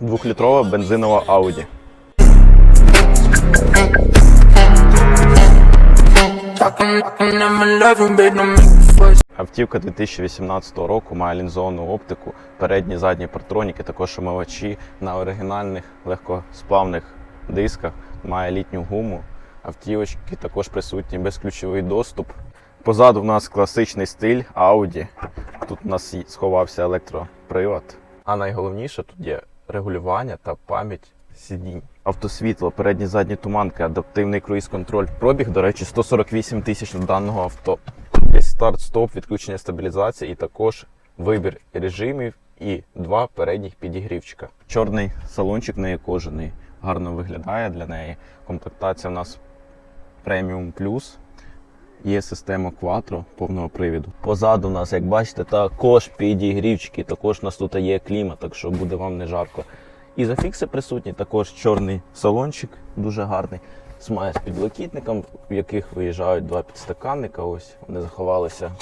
Двохлітрова бензинова Audi. Автівка 2018 року має лінзовану оптику, передні задні партроніки, також омивачі на оригінальних легкосплавних дисках, має літню гуму. Автівочки також присутні безключовий доступ. Позаду в нас класичний стиль Audi. Тут у нас сховався електропривод. А найголовніше тут є регулювання та пам'ять сидінь. Автосвітло, передні задні туманки, адаптивний круїз-контроль. Пробіг, до речі, 148 тисяч даного авто. Старт-стоп, відключення стабілізації і також вибір режимів і два передніх підігрівчика. Чорний салончик неї кожаний, гарно виглядає для неї. Комплектація у нас преміум плюс. Є система Quattro повного привіду. Позаду нас, як бачите, також підігрівчики, також у нас тут є клімат, так що буде вам не жарко. І зафікси присутні, також чорний салончик, дуже гарний. Смає з підлокітником, в яких виїжджають два підстаканника. Ось вони заховалися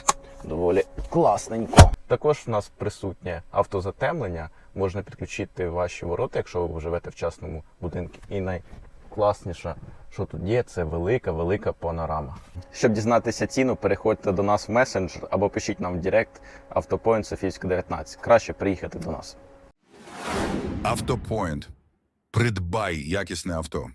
доволі класненько. Також в нас присутнє автозатемлення. Можна підключити ваші ворота, якщо ви живете в частному будинку. І найкласніше, що тут є, це велика, велика панорама. Щоб дізнатися ціну, переходьте до нас в месенджер або пишіть нам в Директ Автопоінт Софійська 19. Краще приїхати до нас. Автопоінт. Придбай якісне авто.